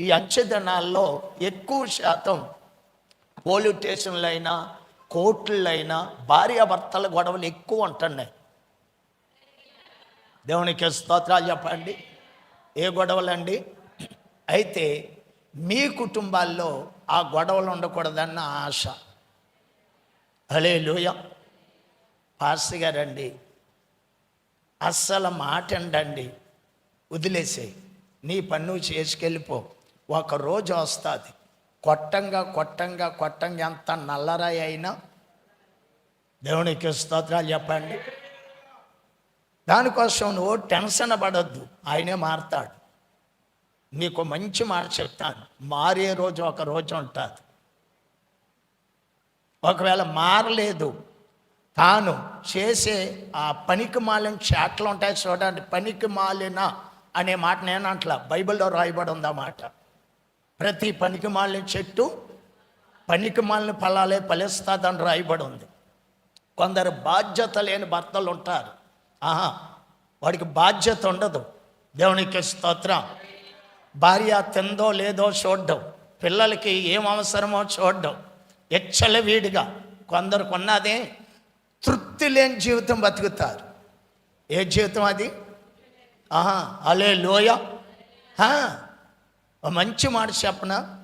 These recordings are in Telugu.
ఈ అంచెదనాల్లో ఎక్కువ శాతం పోలీస్ స్టేషన్లైనా కోర్టులైనా భార్యాభర్తల గొడవలు ఎక్కువ ఉంటున్నాయి. దేవునికి స్తోత్రాలు చెప్పండి. ఏ గొడవలండి? అయితే మీ కుటుంబాల్లో ఆ గొడవలు ఉండకూడదన్న ఆశ. అలే లూయ పాస్ గారండి అస్సలు మాట అండి వదిలేసేయి. నీ పన్ను చేసుకెళ్ళిపో. ఒక రోజు వస్తుంది. కొట్టంగా కొట్టంగా కొట్టంగా ఎంత నల్లరాయి అయినా దేవునికి స్తోత్రాలు చెప్పండి. దానికోసం నువ్వు టెన్షన్ పడద్దు. ఆయనే మారతాడు. నీకు మంచి మాట చెప్తాను. మారే రోజు ఒక రోజు ఉంటుంది. ఒకవేళ మారలేదు తాను చేసే ఆ పనికి మాలిన చాట్లు ఉంటాయి చూడండి. పనికి మాలిన అనే మాట నేను అంటలా. బైబిల్లో రాయబడి ఉంది మాట. ప్రతి పనికి మాలిన చెట్టు పనికి మాలిన ఫలాలే ఫలిస్తుందని రాయబడి ఉంది. కొందరు బాధ్యత లేని భర్తలు ఉంటారు. ఆహా వాడికి బాధ్యత ఉండదు. దేవునికి స్తోత్రం. భార్య తిందో లేదో చూడడం. పిల్లలకి ఏం అవసరమో చూడడం. ఎచ్చలవీడిగా కొందరు కొన్నదే తృప్తి లేని జీవితం బతుకుతారు. ఏ జీవితం అది? ఆహా అలే లోయ మంచి మాట చెప్పన?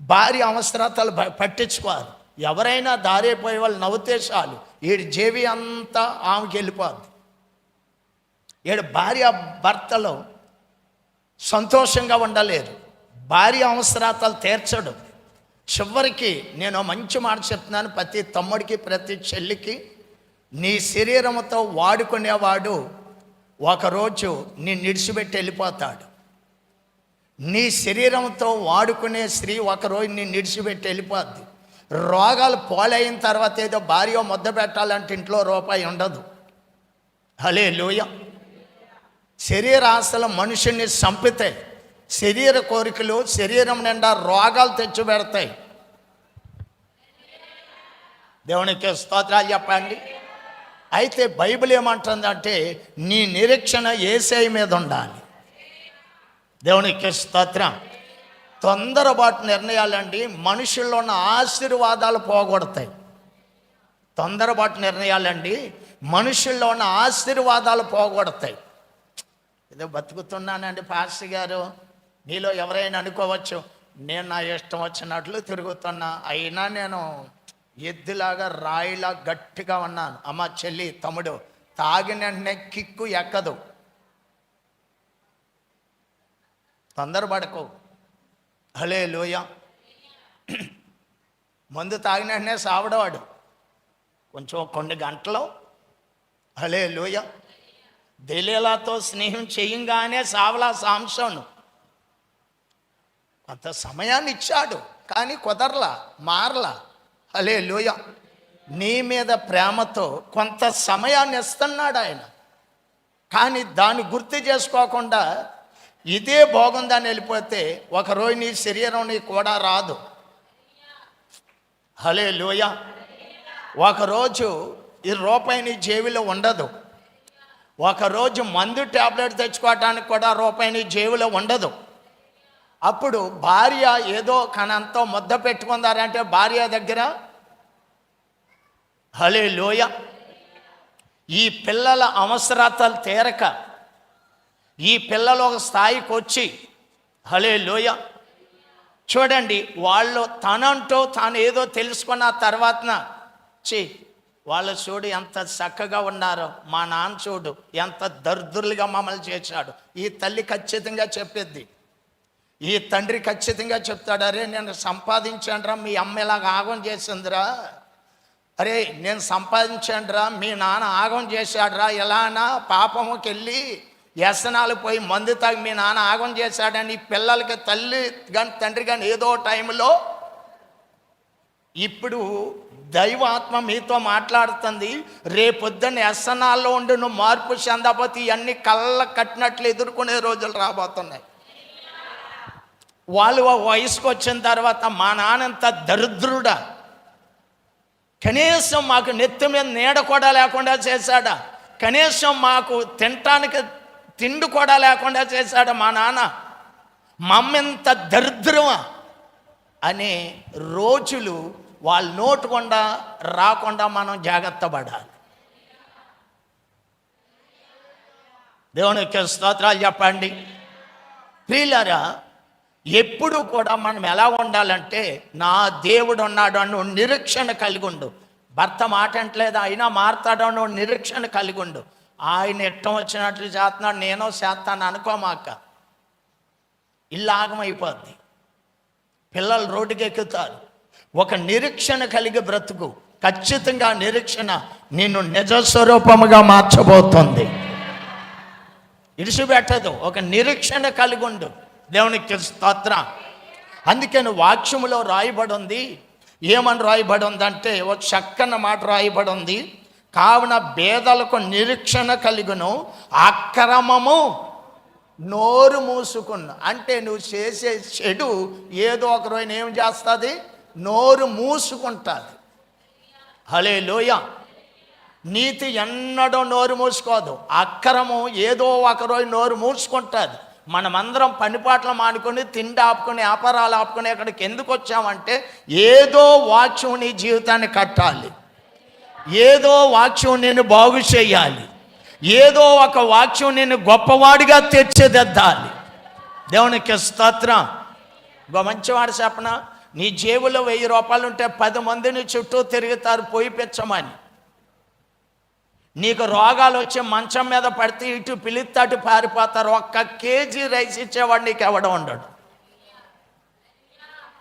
భార్య అవసరతలు పట్టించుకోవాలి. ఎవరైనా దారైపోయే వాళ్ళు నవ్వుతే చాలు. ఈడి జేవి అంతా ఆమెకి వెళ్ళిపోద్ది. ఏడు భార్య భర్తలు సంతోషంగా ఉండలేరు. భార్య అవసరాతలు తీర్చడు. చివరికి నేను మంచి మాట చెప్తున్నాను. ప్రతి తమ్ముడికి ప్రతి చెల్లికి నీ శరీరంతో వాడుకునేవాడు ఒకరోజు నీ నిడిచిపెట్టి వెళ్ళిపోతాడు. నీ శరీరంతో వాడుకునే స్త్రీ ఒకరోజు నిన్ను నిడిచిపెట్టి వెళ్ళిపోద్ది. రోగాలు పోలైన తర్వాత ఏదో భార్య ముద్ద పెట్టాలంటే ఇంట్లో రూపాయి ఉండదు. హలే లోయ శరీర ఆశలు మనుషుల్ని చంపుతాయి శరీర కోరికలు శరీరం నిండా రోగాలు తెచ్చిపెడతాయి. దేవునికి స్తోత్రాలు చెప్పండి. అయితే బైబిల్ ఏమంటుందంటే నీ నిరీక్షణ ఏసై మీద ఉండాలి. దేవునికి స్తోత్రం. తొందరపాటు నిర్ణయాలండి. మనుషుల్లో ఉన్న ఆశీర్వాదాలు పోగొడతాయి. తొందరపాటు నిర్ణయాలండి. మనుషుల్లో ఉన్న ఆశీర్వాదాలు పోగొడతాయి. ఏదో బతుకుతున్నానండి పాస్టర్ గారు. నీలో ఎవరైనా అనుకోవచ్చు నేను నా ఇష్టం వచ్చినట్లు తిరుగుతున్నా. అయినా నేను ఎద్దులాగా రాయిలా గట్టిగా ఉన్నాను. అమ్మ చెల్లి తమ్ముడు తాగిన వెంటనే కిక్కు ఎక్కదు. తొందరపడకు. హలే లోయ మందు తాగిన వెంటనే సావడవాడు. కొంచెం కొన్ని గంటలు. హలే లోయ దెలీలాతో స్నేహం చేయంగానే సావలా సాంసోను. కొంత సమయాన్ని ఇచ్చాడు కానీ కుదరలా మారలా. అలే లోయ నీ మీద ప్రేమతో కొంత సమయాన్ని ఇస్తున్నాడు ఆయన. కానీ దాన్ని గుర్తు చేసుకోకుండా ఇదే బాగుందని వెళ్ళిపోతే ఒకరోజు నీ శరీరం నీ కూడా రాదు. హలే లోయ ఒకరోజు ఈ రూపాయి నీ జేబులో ఉండదు. ఒకరోజు మందు ట్యాబ్లెట్ తెచ్చుకోవటానికి కూడా రూపాయి నీ జేబులో ఉండదు. అప్పుడు భార్య ఏదో కనంతో ముద్ద పెట్టుకుందారంటే భార్య దగ్గర హలే లోయ ఈ పిల్లల అవసరతలు తీరక ఈ పిల్లలు ఒక స్థాయికి వచ్చి హలే లోయ చూడండి వాళ్ళు తనంటూ తాను ఏదో తెలుసుకున్న తర్వాతన చే వాళ్ళు చూడు ఎంత చక్కగా ఉన్నారో మా నాన్న చూడు ఎంత దరిద్రులుగా మమ్మల్ని చేశాడు. ఈ తల్లి ఖచ్చితంగా చెప్పేది ఈ తండ్రి ఖచ్చితంగా చెప్తాడు అరే నేను సంపాదించానురా మీ అమ్మ ఇలాగ ఆగం చేసిందిరా. అరే నేను సంపాదించానురా మీ నాన్న ఆగం చేశాడురా ఎలానా పాపముకెళ్ళి వ్యసనాలు పోయి మందు తాగి మీ నాన్న ఆగం చేశాడని పిల్లలకి తల్లి కానీ తండ్రి కానీ ఏదో టైంలో ఇప్పుడు దైవాత్మ మీతో మాట్లాడుతుంది. రేపొద్దున వ్యసనాల్లో ఉండి నువ్వు మార్పు చెందకపోతే ఇవన్నీ కళ్ళ కట్టినట్లు ఎదుర్కొనే రోజులు రాబోతున్నాయి. వాళ్ళు వయసుకు వచ్చిన తర్వాత మా నాన్నంత దరిద్రుడా. కనీసం మాకు నెత్తి మీద నీడ కూడా లేకుండా చేశాడా. కనీసం మాకు తినటానికి తిండి కూడా లేకుండా చేశాడు మా నాన్న. మమ్మెంత దరిద్రమా? అనే రోజులు వాళ్ళ నోటుకుండా రాకుండా మనం జాగ్రత్త పడాలి. దేవునికి స్తోత్రాలు చెప్పండి. ప్రియులరా ఎప్పుడు కూడా మనం ఎలా ఉండాలంటే నా దేవుడు ఉన్నాడు అను నిరీక్షణ కలిగి ఉండు. భర్త మాట అంటలేదు? అయినా మారుతాడు అను నిరీక్షణ కలిగి ఉండు. ఆయన ఇష్టం వచ్చినట్లు చేస్తున్నాడు నేను చేస్తాను అనుకోమాక. ఇల్లాగమైపోద్ది. పిల్లలు రోడ్డుకి ఎక్కుతారు ఒక నిరీక్షణ కలిగి బ్రతుకు. ఖచ్చితంగా నిరీక్షణ నిన్ను నిజ స్వరూపముగా మార్చబోతుంది. ఇడిచిపెట్టదు ఒక నిరీక్షణ కలిగి ఉండు. దేవునికి స్తోత్ర. అందుకని వాక్యములో రాయబడి ఉంది. ఏమని రాయబడి ఉందంటే ఒక చక్కన మాట రాయబడి ఉంది. కావున భేదలకు నిరీక్షణ కలిగును అక్రమము నోరు మూసుకున్న అంటే నువ్వు చేసే చెడు ఏదో ఒక రోజున ఏం చేస్తుంది? నోరు మూసుకుంటుంది. హలే లోయ నీతి ఎన్నడో నోరు మూసుకోదు. అక్రమం ఏదో ఒక రోజు నోరు మూసుకుంటుంది. మనమందరం పనిపాట్లు మానుకొని తిండి ఆపుకొని వ్యాపారాలు ఆపుకొని అక్కడికి ఎందుకు వచ్చామంటే ఏదో వాచ్యం నీ జీవితాన్ని కట్టాలి. ఏదో వాక్యం నేను బాగు చేయాలి. ఏదో ఒక వాక్యం నేను గొప్పవాడిగా తెచ్చేదిద్దాలి దేవునికి స్తోత్రం. మంచివాడు చెప్పన? నీ జేబులో వెయ్యి రూపాయలు ఉంటే పది మందిని చుట్టూ తిరుగుతారు పోయి పెంచమని. నీకు రోగాలు వచ్చి మంచం మీద పడితే ఇటు పిలిస్తాటు పారిపోతారు. ఒక్క కేజీ రైస్ ఇచ్చేవాడు నీకు ఎవడం ఉండడు.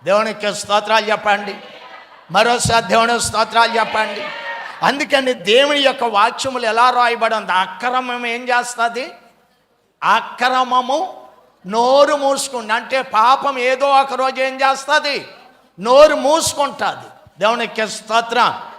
దేవునికి స్తోత్రాలు చెప్పండి. మరోసారి దేవుని స్తోత్రాలు చెప్పండి. అందుకని దేవుని యొక్క వాక్యములు ఎలా రాయబడి ఉంది? అక్రమం ఏం చేస్తుంది? అక్రమము నోరు మూసుకుంది. అంటే పాపం ఏదో ఒక రోజు ఏం చేస్తుంది? నోరు మూసుకుంటుంది. దేవునికి స్తోత్రం.